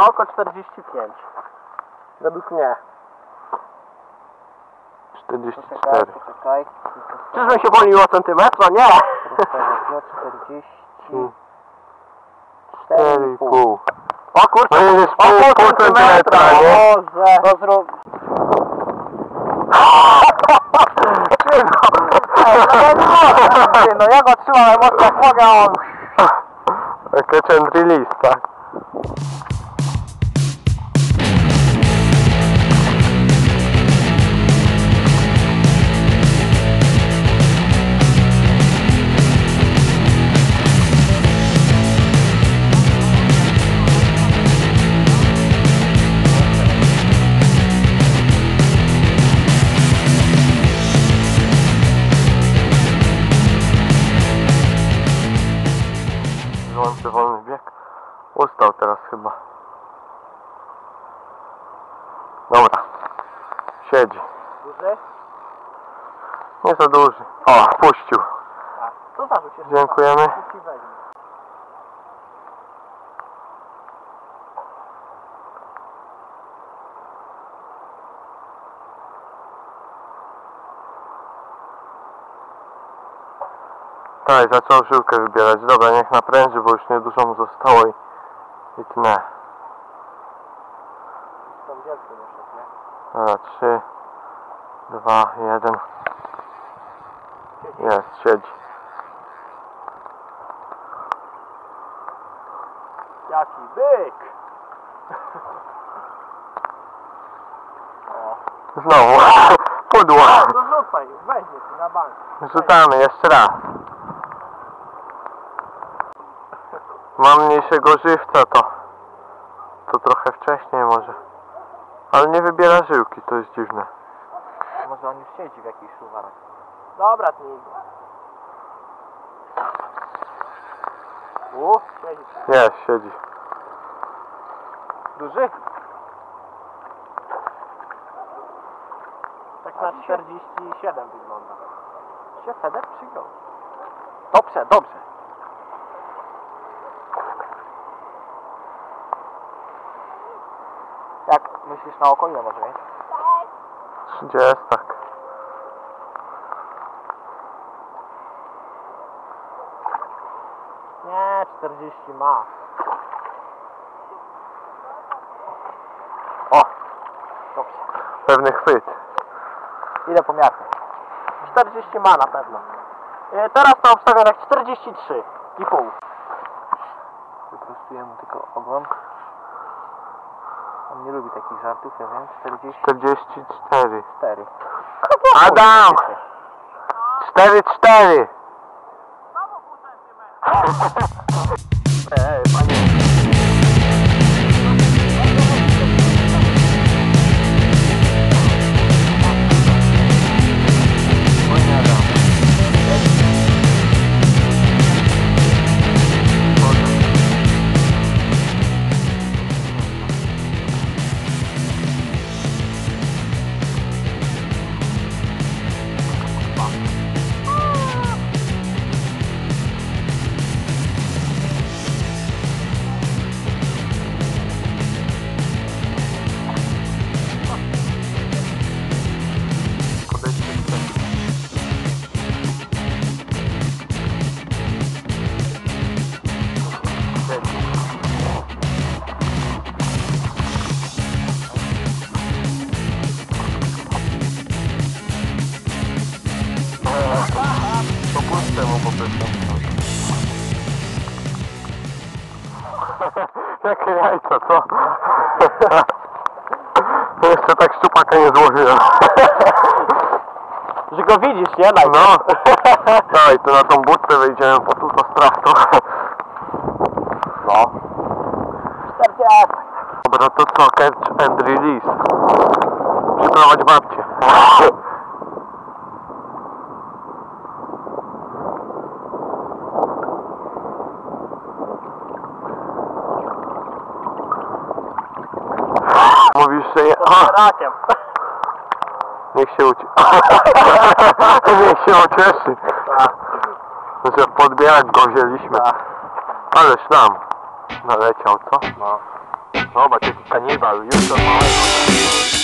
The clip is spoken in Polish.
Na oko 45. Według mnie. 44. poczekaj. Czyżbym się pomylił o centymetr? No nie! 40. 4,5. O kurczę, No i jest o pół- pół centymetra, centymetra, nie? Boże. To zrób... No ja go trzymam mocno jak mogę, a on... Catch and release, Wyłączę wolny bieg. Ustał teraz chyba. Dobra. Siedzi. Duży? Nie za duży. O, puścił. A, to zarzuć jeszcze. Dziękujemy. Tak, zaczął żyłkę wybierać. Dobra, niech napręży, bo już niedużo mu zostało i, i tnę. Jeszcze, nie? Dobra, 3, 2, 1. Jest, siedzi. Jaki byk! Znowu. Pudło. to rzucaj, weźmie na bank. Rzucamy jeszcze raz. Mam mniejszego żywca, to to trochę wcześniej może. Ale nie wybiera żyłki, to jest dziwne. Może on już siedzi w jakichś szuwarach. Dobra, tnij go. U, siedzi. Jest, siedzi. Duży? Tak na 47 wygląda. Się Feder przyjął. Dobrze, dobrze. Jak myślisz na oko ile może mieć? 30, tak. Nie, 40 ma. O! Dobrze. Pewny chwyt. Ile pomiarkę? 40 ma na pewno. E, Teraz to obstawiam jak 43 i pół. Wyprostujemy tylko ogon. Nie lubi takich żartów, ja wiem. 44. 44. Adam! 4, 4. Ej, panie. Jakie jajco, co? Jeszcze tak szczupaka nie złożyłem. Że go widzisz, nie? Najpierw. No. Dawaj, tu na tą budkę wejdziemy po tu to strach trochę. No. 40. Dobra, to co? Catch and release. Przyprowadź babcię. Mówisz, że niech się ucie... niech się ucieszy. Że podbierać go wzięliśmy. Ale szlam. Naleciał, co? No. Zobacz jaki kanibal, już od małego.